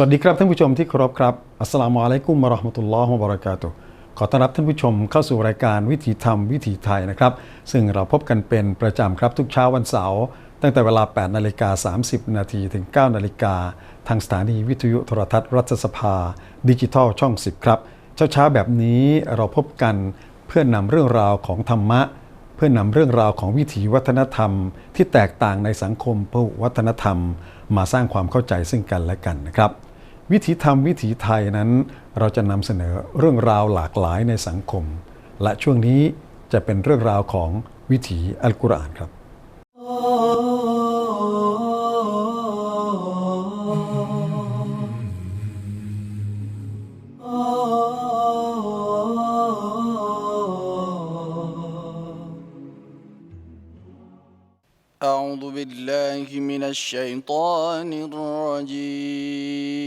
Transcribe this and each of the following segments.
สวัสดีครับท่านผู้ชมที่เคารพครับ อัสลามุอะลัยกุมวะราะห์มะตุลลอฮ์วะบะเราะกาตุขอต้อนรับท่านผู้ชมเข้าสู่รายการวิถีธรรมวิถีไทยนะครับ ซึ่งเราพบกันเป็นประจำครับทุกเช้าวันเสาร์ตั้งแต่เวลา 8 นาฬิกา 30 นาทีถึง 9 นาฬิกา ทางสถานีวิทยุโทรทัศน์รัฐสภา ดิจิทัลช่อง 10 ครับ เช้าเช้าๆแบบนี้เราพบกันเพื่อนำเรื่องราวของธรรมะ เพื่อนำเรื่องราวของวิถีวัฒนธรรม ที่แตกต่างในสังคมพหุวัฒนธรรม มาสร้างความเข้าใจซึ่งกันและกันนะครับ วิถีธรรมวิถีไทยนั้น เราจะนำเสนอเรื่องราวหลากหลายในสังคม และช่วงนี้จะเป็นเรื่องราวของวิถีอัลกุรอานครับ أعوذ بالله من الشيطان الرجيم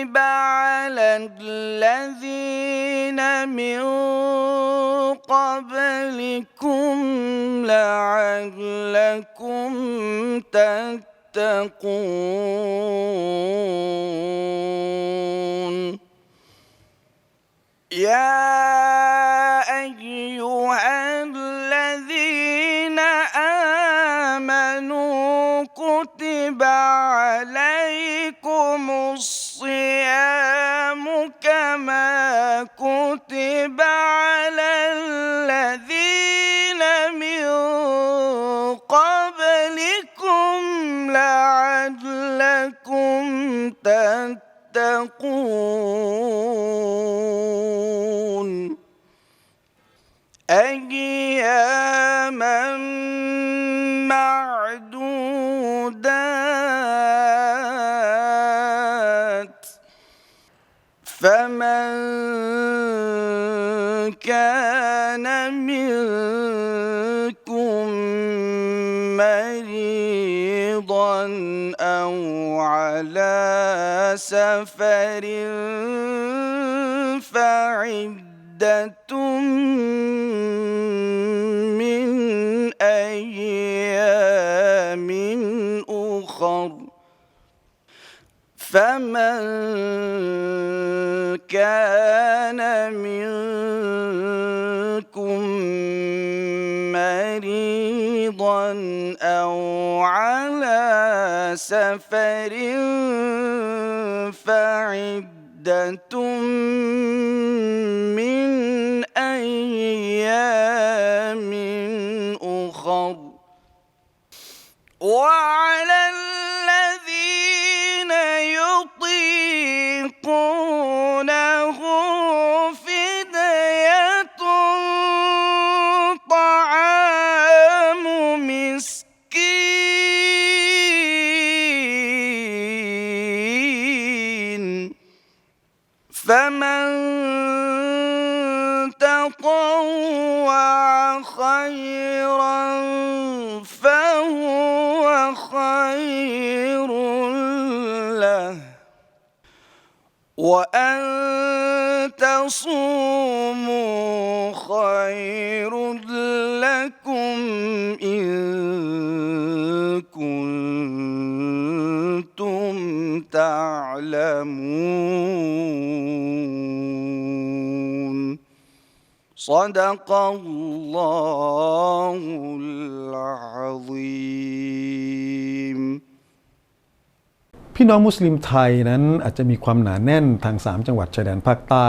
كتب على الذين من قبلكم لعلكم تتقون. يا أيها الذين آمنوا كتب عليكم الصيام كما كتب على الذين من قبلكم لعلكم تتقون. أياما أو على سفر فعدة من أيام أخر. فمن كان منكم مريضا أو على سفر فعدة من أيام أخر وعلى وأن تصوموا خير لكم إن كنتم تعلمون. صدق الله العظيم. พี่น้องมุสลิมไทยนั้นอาจจะมีความหนาแน่นทาง 3 จังหวัดชายแดนภาคใต้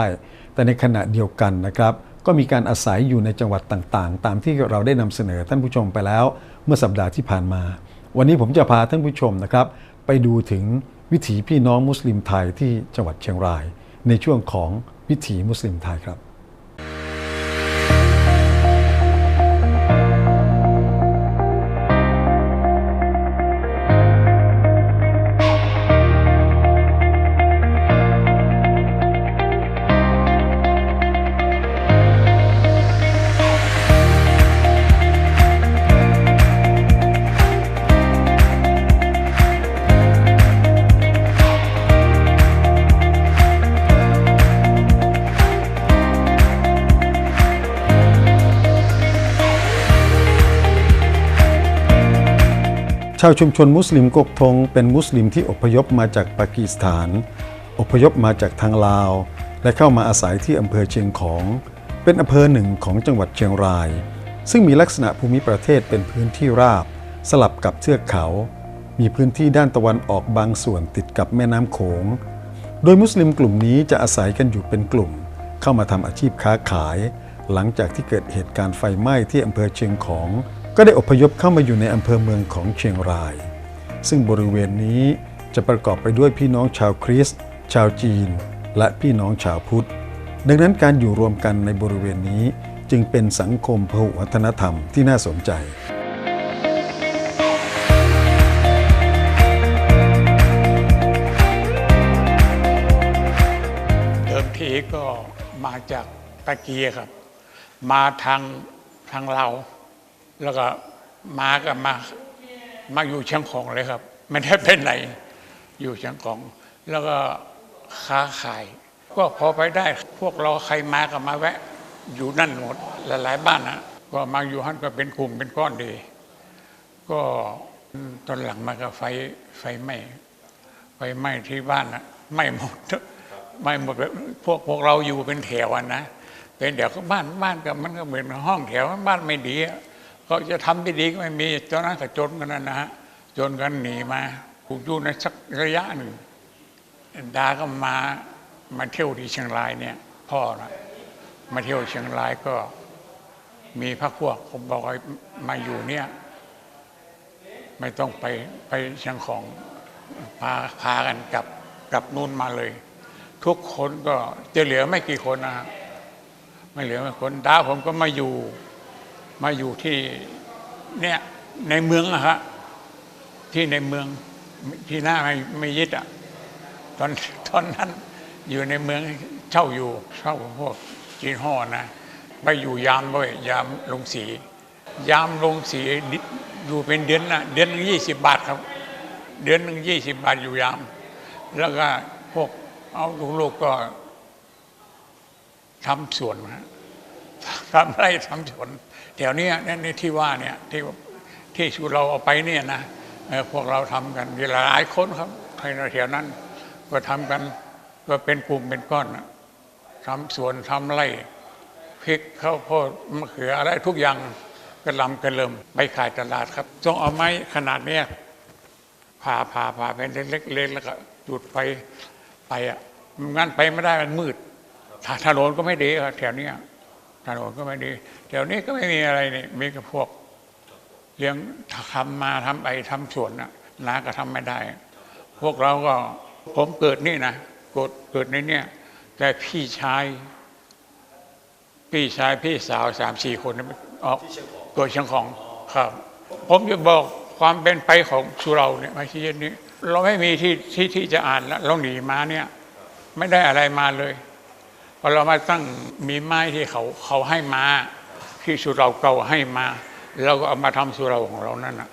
แต่ในขณะเดียวกันนะครับก็มีการอาศัยอยู่ในจังหวัดต่างๆ ตามที่เราได้นำเสนอท่านผู้ชมไปแล้ว เมื่อสัปดาห์ที่ผ่านมา วันนี้ผมจะพาท่านผู้ชมนะครับ ไปดูถึงวิถีพี่น้องมุสลิมไทยที่จังหวัดเชียงราย ในช่วงของวิถีมุสลิมไทยครับ ชาวชุมชนมุสลิมกกทงเป็นมุสลิมที่อพยพมาจากปากีสถาน อพยพมาจากทางลาว และเข้ามาอาศัยที่อำเภอเชียงของ เป็นอำเภอหนึ่งของจังหวัดเชียงราย ซึ่งมีลักษณะภูมิประเทศเป็นพื้นที่ราบ สลับกับเทือกเขา มีพื้นที่ด้านตะวันออกบางส่วนติดกับแม่น้ำโขง โดยมุสลิมกลุ่มนี้จะอาศัยกันอยู่เป็นกลุ่ม เข้ามาทำอาชีพค้าขาย หลังจากที่เกิดเหตุการณ์ไฟไหม้ที่อำเภอเชียงของ ก็ได้อพยพเข้ามาอยู่ในอำเภอเมืองของเชียงราย ซึ่งบริเวณนี้จะประกอบไปด้วยพี่น้องชาวคริสต์ชาวจีน และพี่น้องชาวพุทธ ดังนั้นการอยู่รวมกันในบริเวณนี้จึงเป็นสังคมพหุวัฒนธรรมที่น่าสนใจเดิมทีก็มาจากตะเกียครับ มาทางทางเรา แล้วก็มาก็มามาอยู่เชียงของเลยครับ ไม่ได้เป็นไหน อยู่เชียงของ แล้วก็ค้าขาย ก็พอไปได้ พวกเราใครมาก็มาแวะ อยู่นั่นหมดหลายๆบ้านนะก็มาอยู่ฮั่นก็เป็นกลุ่มเป็นก้อนดี ก็ตอนหลังมาก็ไฟไฟไหม้ไฟไหม้ที่บ้านนะไหม้หมดไหม้หมดแบบพวกพวกเราอยู่เป็นแถวอะนะเป็นเดี๋ยวก็บ้านบ้านก็มันก็เหมือนห้องแถวบ้านไม่ดีอะ เขาจะทำได้ดีก็ไม่มีตอนนั้นก็จนกันนะฮะจนกันหนีมาถูกอยู่ในสักระยะหนึ่งดาก็มามาเที่ยวที่เชียงรายเนี่ยพ่อนะมาเที่ยวเชียงรายก็ มีพรรคพวกผมบอกมาอยู่เนี่ยไม่ต้องไปไปเชียงของพาพากันกลับกลับนู่นมาเลย ทุกคนก็จะเหลือไม่กี่คนนะฮะไม่เหลือไม่คนดาผมก็มาอยู่ มาอยู่ที่เนี่ยในเมืองอะฮะที่ในเมืองที่หน้าไม่ไม่ยึดอะตอนตอนนั้นอยู่ในเมืองเช่าอยู่เช่าพวกจีนห่อนะไปอยู่ยามด้วยยามลงสี ยามลงสีอยู่เป็นเดือนนะเดือนยี่สิบบาทครับ เดือนหนึ่งยี่สิบบาทอยู่ยาม แล้วก็พวกเอาลูกๆก็ทำสวนนะทำไร่ทำสวน แถวเนี้ยนั่นในที่ว่าเนี่ยที่ที่เราเอาไปเนี่ยนะพวกเราทำกันมีหลายคนครับใครในแถวนั้น ก็ทำกันก็เป็นกลุ่มเป็นก้อนนะทำสวนทำไร่พริกข้าวโพดมะเขืออะไรทุกอย่างก็ลำกันเริ่มไปขายตลาดครับต้องเอาไม้ขนาดเนี้ยพาพาพาไปเล็กๆเล็กแล้วก็จุดไฟไปอะงั้นไปไม่ได้มันมืดถนนก็ไม่ดีครับแถวเนี้ย ถนนก็ไม่ดีแถวนี้ก็ไม่มีอะไรนี่มีกับพวกเลี้ยงทำมาทำไปทำสวนนะนาก็ทำไม่ได้ พวกเราก็ผมเกิดนี่นะเกิดเกิดในเนี้ยแต่พี่ชาย พี่ชายพี่สาวสามสี่คนออกเกิดเชียงของครับ ผมจะบอกความเป็นไปของสุเราเนี่ยมาที่นี้ เราไม่มีที่ที่ที่จะอ่านแล้วเราหนีมาเนี่ย ไม่ได้อะไรมาเลย พอเรามาตั้งมีไม้ที่เขาเขาให้มาที่สุเราเก่าให้มาเราก็เอามาทำสุเราของเรานั่นนะ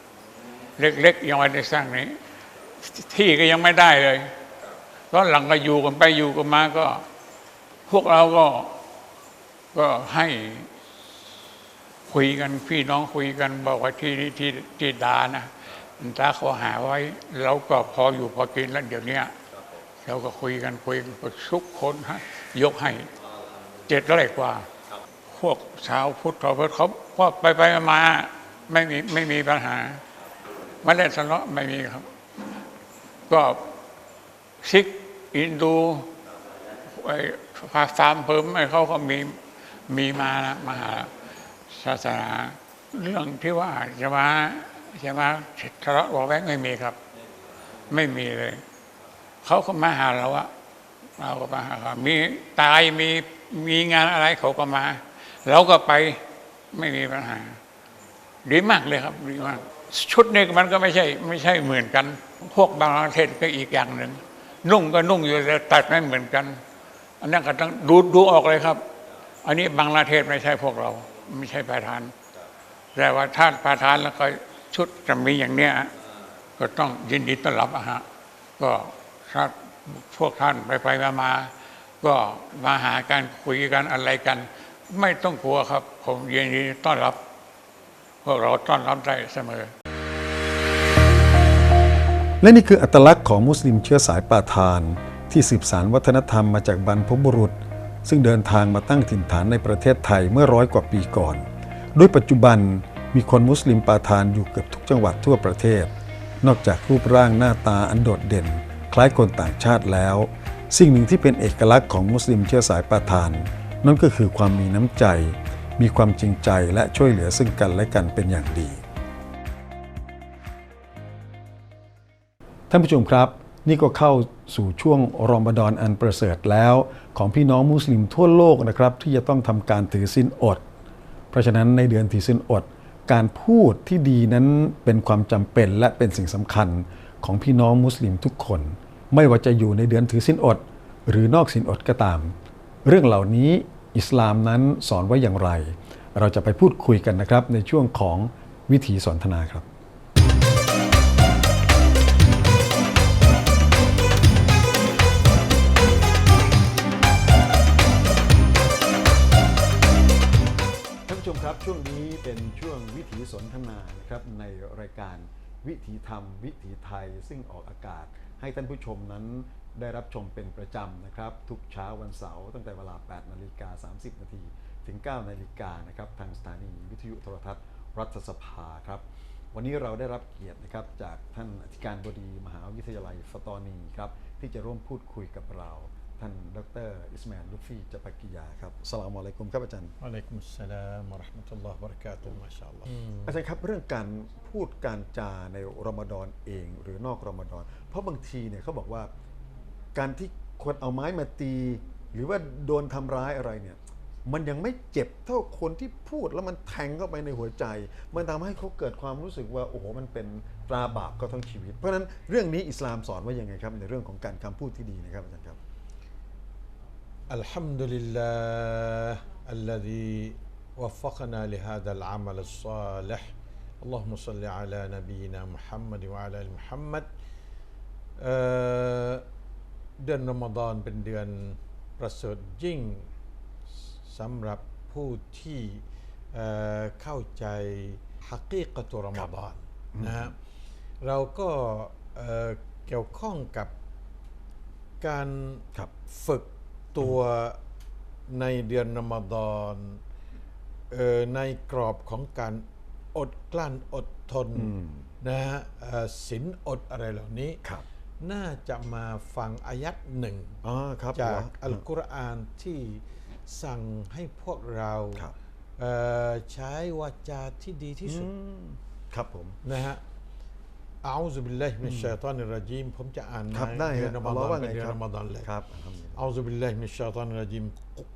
เล็กๆยังไม่ได้สร้างนี้ ที่ก็ยังไม่ได้เลยตอนหลังก็อยู่กันไปอยู่กันมาก็ พวกเราก็ก็ให้คุยกันพี่น้องคุยกันบอกว่าที่นี่ที่ที่ดานะดาเขาหาไว้เราก็พออยู่พอกินแล้วเดี๋ยวเนี้ยเราก็คุยกันคุยกันทุกคนฮะ ยกให้เจ็ดไร่กว่า พวกชาวพุทธเขาเขาพอไปไปมาไม่มีไม่มีปัญหาไม่ได้ทะเลาะไม่มีครับ ก็ซิกอินดูไอ้ภาษามเพิ่มไอ้เขาก็มีมีมานะมาหาศาสนาเรื่องที่ว่าจะมาจะมาทะเลาะเบาะแว้งไม่มีครับ ไม่มีเลย เขาก็มาหาเราอะ เราก็มามีตายมีมีงานอะไรเขาก็มาเราก็ไปไม่มีปัญหา ดีมากเลยครับดีมาก ชุดนี้มันก็ไม่ใช่ไม่ใช่เหมือนกัน พวกบางประเทศก็อีกอย่างหนึ่งนุ่งก็นุ่งอยู่แต่ตัดไม่เหมือนกัน อันนั้นก็ต้องดูดูออกเลยครับ อันนี้บางประเทศไม่ใช่พวกเรา ไม่ใช่ประธาน แต่ว่าท่านประธานแล้วก็ชุดจะมีอย่างเนี้ยก็ต้องยินดีต้อนรับอะฮะก็ถ้า พวกท่านไปไปมามาก็มาหากันคุยกันอะไรกัน ไม่ต้องกลัวครับ ผมยินดีต้อนรับ พวกเราต้อนรับได้เสมอ และนี่คืออัตลักษณ์ของมุสลิมเชื้อสายปาทาน ที่สืบสานวัฒนธรรมมาจากบรรพบุรุษ ซึ่งเดินทางมาตั้งถิ่นฐานในประเทศไทยเมื่อร้อยกว่าปีก่อน โดยปัจจุบันมีคนมุสลิมปาทานอยู่เกือบทุกจังหวัดทั่วประเทศ นอกจากรูปร่างหน้าตาอันโดดเด่น ล้ายคนต่างชาติแล้ว สิ่งหนึ่งที่เป็นเอกลักษณ์ของมุสลิมเชื้อสายปาทาน นั่นก็คือความมีน้ำใจ มีความจริงใจและช่วยเหลือซึ่งกันและกันเป็นอย่างดี ท่านผู้ชมครับ นี่ก็เข้าสู่ช่วงรอมฎอนอันประเสริฐแล้ว ของพี่น้องมุสลิมทั่วโลกนะครับ ที่จะต้องทำการถือศีลอด เพราะฉะนั้นในเดือนถือศีลอด การพูดที่ดีนั้นเป็นความจำเป็นและเป็นสิ่งสำคัญของพี่น้องมุสลิมทุกคน ไม่ว่าจะอยู่ในเดือนถือศีลอด หรือนอกศีลอดก็ตาม เรื่องเหล่านี้อิสลามนั้นสอนไว้อย่างไร เราจะไปพูดคุยกันนะครับ ในช่วงของวิถีสนทนาครับท่านผู้ชมครับช่วงนี้เป็นช่วงวิถีสนทนานะครับในรายการวิถีธรรม วิถีไทยซึ่งออกอากาศ ให้ท่านผู้ชมนั้นได้รับชมเป็นประจำนะครับ ทุกเช้าวันเสาร์ตั้งแต่เวลา 8 นาฬิกา 30 นาที ถึง 9 นาฬิกานะครับ ทางสถานีวิทยุโทรทัศน์ รัฐสภาครับ วันนี้เราได้รับเกียรตินะครับ จากท่านอธิการบดีมหาวิทยาลัยสตอนีครับ ที่จะร่วมพูดคุยกับเรา ท่านดรอิสมาลลุฟี่จปากิยาครับสลามอะลัยกุมครับอาจารย์อะลัยกุมสลามรหมตุลลอฮ์บรักาตุมาชาอัลลอฮ์อาจารย์ครับเรื่องการพูดการจาในรอมฎอนเองหรือนอกรอมฎอน เพราะบางทีเนี่ยเขาบอกว่า การที่คนเอาไม้มาตี หรือว่าโดนทำร้ายอะไรเนี่ยมันยังไม่เจ็บเท่าคนที่พูดแล้วมันแทงเข้าไปในหัวใจ มันทำให้เขาเกิดความรู้สึกว่าโอ้โหมันเป็นตราบาปก็ทั้งชีวิต เพราะฉะนั้นเรื่องนี้อิสลามสอนว่ายังไงครับในเรื่องของการคำพูดที่ดีนะครับอาจารย์ครับ الحمد لله الذي وفقنا لهذا العمل الصالح اللهم صل على نبينا محمد وعلى ال محمد เอ่อเดือนรอมฎอนเป็นเดือนประเสริฐยิ่งสำหรับผู้ที่เอ่อเข้าใจฮักกีกะตุรอมฎอนนะฮะเราก็เอ่อเกี่ยวข้องกับการ ครับ ฝึก ตัวในเดือนรอมฎอนเอ่อในกรอบของการอดกลั้นอดทนนะฮะเอ่อศีลอดอะไรเหล่านี้ครับน่าจะมาฟังอายัดหนึ่งอ๋อครับจากหัวอัลกุรอานที่สั่งให้พวกเราครับเอ่อใช้วาจาที่ดีที่สุดอืมครับผมนะฮะ อาอูซุบิลลาฮิมินัชชัยฏอนิรรจีมผมจะอ่าน ครับ ใน ได้ เดื ฮะ อนรอม อัลลอฮ์ ฎอน ว่า เป็น ไง เดือน ครับ รอมฎอนเลย ครับอัลฮัมดุลิลลาฮ์ أعوذ بالله من الشيطان الرجيم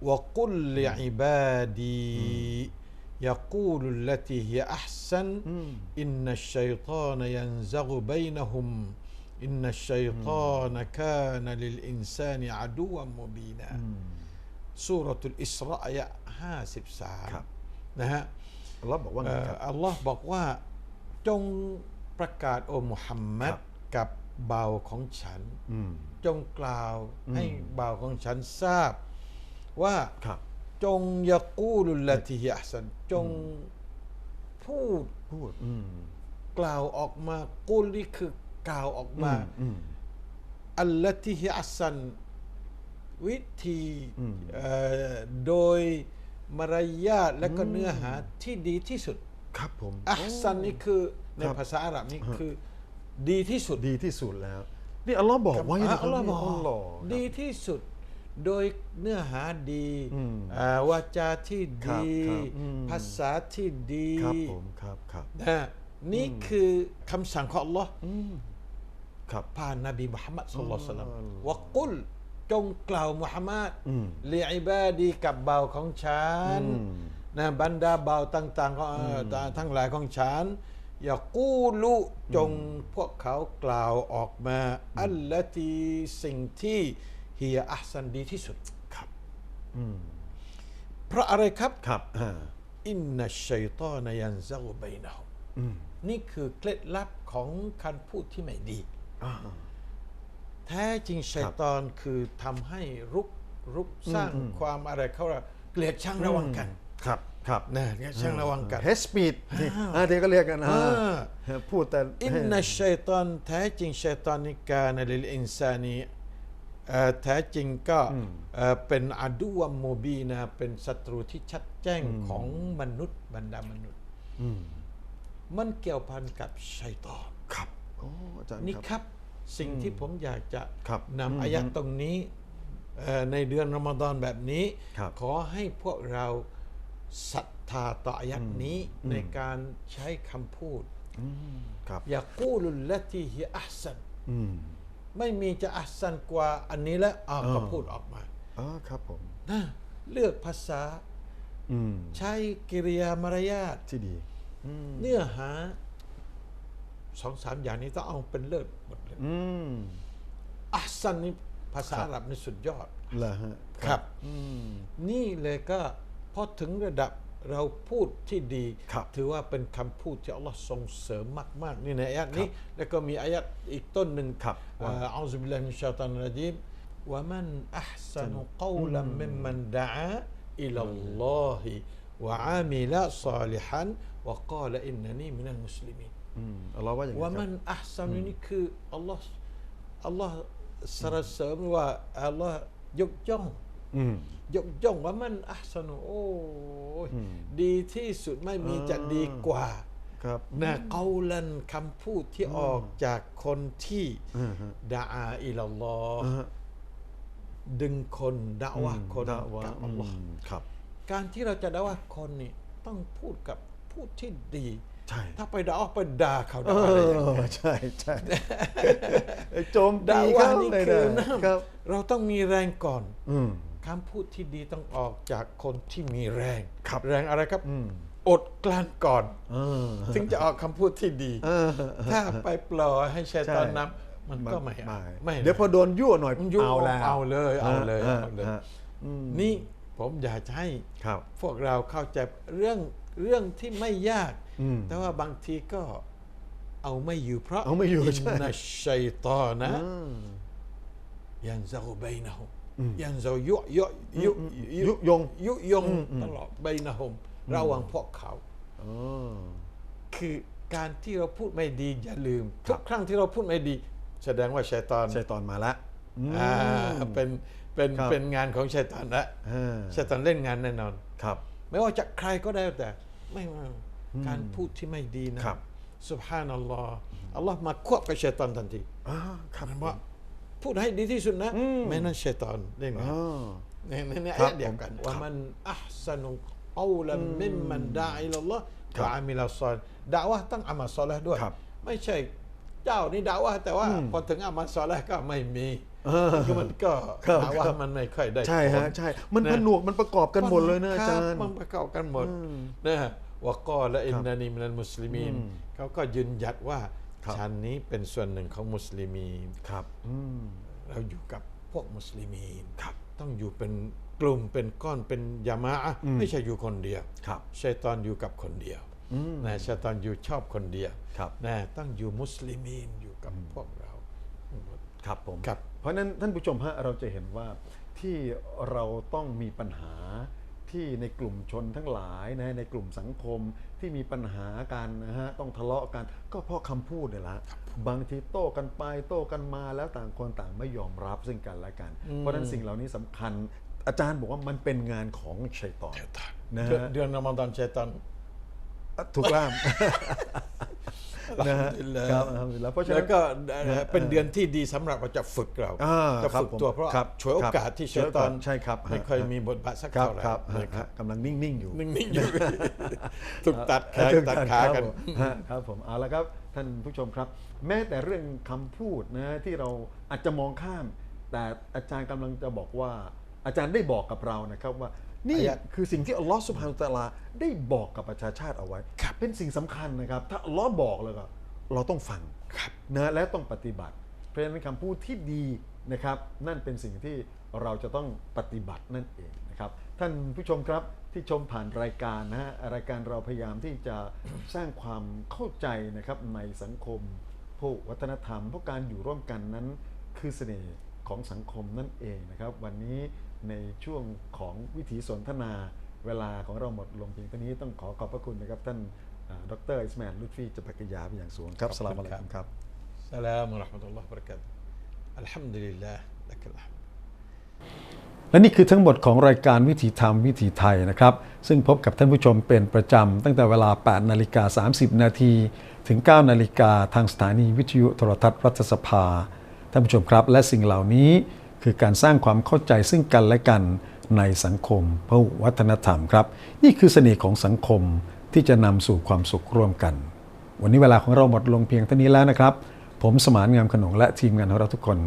وقل لعبادي يقول التي هي أحسن إن الشيطان ينزغ بينهم إن الشيطان كان للإنسان عدوا مبينا سورة الإسراء آية ครับ 53นะฮะ อัลลอฮ์บอกว่าไง เอ่อ ครับ อัลลอฮ์บอกว่าจง ประกาศโอมุฮัมมัดครับกับเบาของฉันอืมจงกล่าวให้บ่าวของฉันทราบ ว่าครับจงยากูลุลลติฮิอัสันจงพูดพูดอืมกล่าวออกมากูลนี่คือกล่าวออกมาอืมอัลลติฮิอัสันวิธีเอ่อโดยมารยาทและก็เนื้อหาที่ดีที่สุด ครับผมอัสันนี่คือ ในครับภาษาอาหรับนี่คือ ดีที่สุดดีที่สุดแล้ว นี่อัลลอฮ์บอกไว้นะคอัรับลลอฮ์บอกอัลลอฮ์ดีที่สุด โดยเนื้อหาดีอืมอ่าวาจาที่ครับดีครับอืมภาษาที่ดีครับผมครับครับนะนี่คือคำสั่งของอัลลอฮ์ครับผ่านนบีมุฮัมมัดสุลลัลลอฮุอะลัยฮิวะสัลลัมอัลลอฮ์วะกุลจงกล่าวมุฮัมมัดอืมลีอิบาดีกับเบาวของฉันอืมนะบรรดาเบาวต่างๆของเอ่ออทั้งหลายของฉัน อย่ากูลุจงพวกเขากล่าวออกมา อัลละตีสิ่งที่เฮียอัพสันดีที่สุดครับเพราะอะไรครับครับอ่าอินนัชชัยตอนยันซักบัยนะฮุมนี่คือเคล็ดลับของการพูดที่ไม่ดีอ่าแท้จริงชัยตอนคือทำให้รุกรุกสร้างความอะไรเขาเรียกเกลียดชังระหว่างกันครับ ครับนะเนี่ยช่างระวังกันเฮสปีดเดี๋ยวก็เรียกกันอ่าอ่าพูดแต่อินนัชชัยตอนแท้จริงชัยตอนนิกาในลิลอินซานีเอ่อแท้จริงก็เอ่อเป็นอาดุวมโมบีนะ เป็นศัตรูที่ชัดแจ้งของมนุษย์บรรดามนุษย์มันเกี่ยวพันกับชัยตอนครับโอ้อาจารย์นี่ครับครับสิ่งที่ผมอยากจะครับนำอายะตรงนี้เอ่อในเดือนรอมฎอนแบบนี้ครับขอให้พวกเรา ศรัทธาต่ออายัดนี้ในการใช้คำพูดครับอย่ากูลุลละที่ฮิอัพสันอืมไม่มีจะอัพสันกว่าอันนี้แล้วอ่าก็พูดออกมาอ๋อครับผมนะเลือกภาษาอืมใช้กิริยามารยาทที่ดีเนื้อหาสองสามอย่างนี้ต้องเอาเป็นเลิศหมดเลยอืมอัพสันนี่ภาษาอาหรับนี่สุดยอดเหรอฮะครับอืมนี่เลยก็ พอถึงระดับเราพูดที่ดีครับถือว่าเป็นคำพูดที่อัลลอฮ์ส่งเสริมมากๆนี่ในอายัดนี้ แล้วก็มีอายัดอีกต้นหนึ่งครับว่าอัลลอฮฺบิลลาฮิมินชัยฏอนรจีมว่ามันอัพสันุกาวลัมมิมมันดะอาอิลลัลลอฮิวะอามิละซาลิฮันวะกาลอินนันีมินัลมุสลิมีนอืมอัลลอฮ์ว่าอย่างไรว่าคมัรับนอัพสันนี่คืออัลลอฮ์อัลลอฮ์สรรเสริญว่าอัลลอฮ์ยกย่องอืม ยกย่องว่ามันอัพสนุโอ้ยดีที่สุดไม่มีจะดีกว่าครับนะเกาลันคำพูดที่ออกจากคนที่อืมฮะดาอาอิลลัลลอฮ์อ่าฮะดึงคนด่าว่าคนดะวะกับอัลลอฮ์มครับการที่เราจะด่าว่าคนนี่ต้องพูดกับพูดที่ดีใช่ถ้าไปด่าว่าไปด่าเขาเอด่าอะไรอย่างเงี้ยอใช่ใช่ไอ้โจมตีด่าเขาว่านี่เลยคือนะนะครับเราต้องมีแรงก่อนอืม คำพูดที่ดีต้องออกจากคนที่มีแรงครับแรงอะไรครับอืมอดกลั้นก่อนเออถึงจะออกคำพูดที่ดีเออถ้าไปปล่อยให้ชัยตอนใช่นำมันก็ไม่เอาไม่เดี๋ยวพอโดนยั่วหน่อยมันยุ่งเอาแล้วเอาเลยเอาเลยฮะเอาเลยฮะอืมนี่ผมอยากจะให้ครับพวกเราเข้าใจเรื่องเรื่องที่ไม่ยากอืมแต่ว่าบางทีก็เอาไม่อยู่เพราะเอาไม่อยู่ใช่นนัชชัยตอนะอืมยันซาบยนะฮุม ยันซายุยุยุยุยงยุยงตลอดบยนะฮุมระหว่างพวกเขาอ๋อคือการที่เราพูดไม่ดีอย่าลืม ทุกครั้งที่เราพูดไม่ดี แสดงว่าชัยตอนชัยตอนมาละอืมอ่าเป็นเป็นครับเป็นงานของชัยตอนละอ่าชัยตอนเล่นงานแน่นอนครับ ไม่ว่าจะใครก็ได้แต่ ไม่ว่าการพูดที่ไม่ดีนะครับสุบฮานัลลอฮ์อัลลอฮ์มาควบกับชัยตอนทันทีอ่าครับมันว่า พูดให้ดีที่สุดนะ ไม่นั้นชัยตอนเล่นงานอ๋อในในในครัอาบยะเดียวกันผมว่ามันอัพสนุเอาลัมมิมมันดาอิลลอฮ์ครับวะอามิลาซอลด่าว่าต้องอามัลซอลห์ด้วยครับไม่ใช่เจ้านี่ด่าว่าแต่ว่าพอถึงอามัลซอลห์ก็ไม่มีคือมันก็ครับด่าว่าครับมันไม่ค่อยได้ใช่ฮะผลใช่ มันนะผนวกมันประกอบกันหมดเลยนะอาจารคย์บมันประกอบกันหมดอืมนะฮะวะกอและอินนานีมินัลมุสลิมีนอืมเขาก็ยืนหยัดว่า ครับฉันนี้เป็นส่วนหนึ่งของมุสลิมีนครับอืมเราอยู่กับพวกมุสลิมีนครับต้องอยู่เป็นกลุ่มเป็นก้อนเป็นยามะอะห์ไม่ใช่อยู่คนเดียวครับชัยตอนอยู่กับคนเดียวนะชัยตอนอยู่ชอบคนเดียวครับนะต้องอยู่มุสลิมีนอยู่กับพวกเราครับผมครับเพราะฉะนั้นท่านผู้ชมฮะเราจะเห็นว่าที่เราต้องมีปัญหา ที่ในกลุ่มชนทั้งหลายนะในกลุ่มสังคมที่มีปัญหากันนะฮะต้องทะเลาะกันก็เพราะคำพูดเนี่ยแหละบางทีโต้กันไปโต้กันมาแล้วต่างคนต่างไม่ยอมรับซึ่งกันและกัน เพราะฉะนั้นสิ่งเหล่านี้สำคัญ อาจารย์บอกว่ามันเป็นงานของชัยตอนนะเดือนฮะเดือนรอมฎอนชัยตอนถูกล่าม นะฮะอัลฮัมดุลิลลาห์ครับอัลฮัมดุลิลลาห์เพราะฉะแล้นั้วน ก็เป็นเดือนที่ดีสำหรับเราจะฝึกเราอ่าจะฝึกครับผมตัวเพราะครับฉวยโอกาสที่ฉวยชัยโอกาสตอนใช่ครับไม่ฮะเคยมีบทบาทสักครับเท่าไหร่ครับนะครับฮะกำลังนิ่ง ๆ อยู่นิ่งๆอยู่ถูกตัดแขนตัดขากันฮะครับผมเอาละครับท่านผู้ชมครับ แม้แต่เรื่องคำพูดนะที่เราอาจจะมองข้าม แต่อาจารย์กำลังจะบอกว่า อาจารย์ได้บอกกับเรานะครับว่า นี่อายะคือสิ่งที่อัลลอฮฺสุบฮานุตะอาลาได้บอกกับประชาชาติเอาไว้ เป็นสิ่งสำคัญนะครับ ถ้าอัลลอฮ์บอกแล้วก็เราต้องฟังนะและต้องปฏิบัติ เพราะฉะนั้นคำพูดที่ดีนะครับ นั่นเป็นสิ่งที่เราจะต้องปฏิบัตินั่นเองนะครับ ท่านผู้ชมครับที่ชมผ่านรายการนะฮะรายการเราพยายามที่จะสร้างความเข้าใจนะครับในสังคมพวกวัฒนธรรมเพราะการอยู่ร่วมกันนั้นคือเสน่ห์ของสังคมนั่นเองนะครับ วันนี้ ในช่วงของวิถีสนทนาเวลาของเราหมดลงเพียงเท่านี้ต้องขอขอบพระคุณนะครับ ท่านดรอิสมาลลุฟีจับกิยาเป็นอย่างสูงครับสลามอะลัยกุครับสลามอัลลอฮฺมุลลอฮฺบรักัตอัลฮัมดุลิลลาห์ละกลฮมและนี่คือทั้งหมดของรายการวิถีธรรมวิถีไทยนะครับ ซึ่งพบกับท่านผู้ชมเป็นประจำตั้งแต่เวลา 8 นาฬิกา 30 นาทีถึง 9 นาฬิกาทางสถานีวิทยุโทรทัศน์รัฐสภา ท่านผู้ชมครับ และสิ่งเหล่านี้ คือการสร้างความเข้าใจซึ่งกันและกันในสังคมพหุวัฒนธรรมครับ นี่คือเสน่ห์ของสังคมที่จะนำสู่ความสุขร่วมกัน วันนี้เวลาของเราหมดลงเพียงเท่านี้แล้วนะครับ ผมสมานงามขนงและทีมงานของเราทุกคน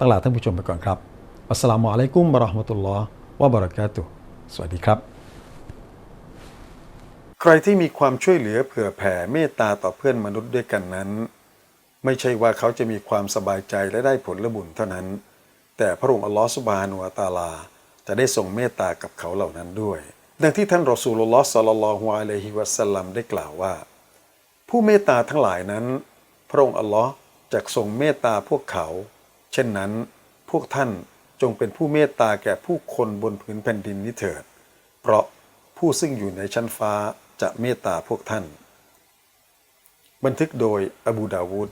ตลาท่านผู้ชมไปก่อนครับอัสสลามุอะลัยกุมบะราะห์มะตุลลอฮ์วะบะเราะกาตุสวัสดีครับ ใครที่มีความช่วยเหลือเผื่อแผ่เมตตาต่อเพื่อนมนุษย์ด้วยกันนั้น ไม่ใช่ว่าเขาจะมีความสบายใจและได้ผลบุญเท่านั้น แต่พระองค์อัลลอฮฺสุบานุวะตาลา จะได้ทรงเมตตากับเขาเหล่านั้นด้วย ดังที่ท่านรอสูลลลอฮ์สัลลัลลอฮุอะลัยฮิวะสัลลัมได้กล่าวว่า ผู้เมตตาทั้งหลายนั้น พระองค์อัลลอฮ์จะทรงเมตตาพวกเขา เช่นนั้น พวกท่านจงเป็นผู้เมตตาแก่ผู้คนบนพื้นแผ่นดินนี้เถิด เพราะผู้ซึ่งอยู่ในชั้นฟ้าจะเมตตาพวกท่าน บันทึกโดยอบูดาวูด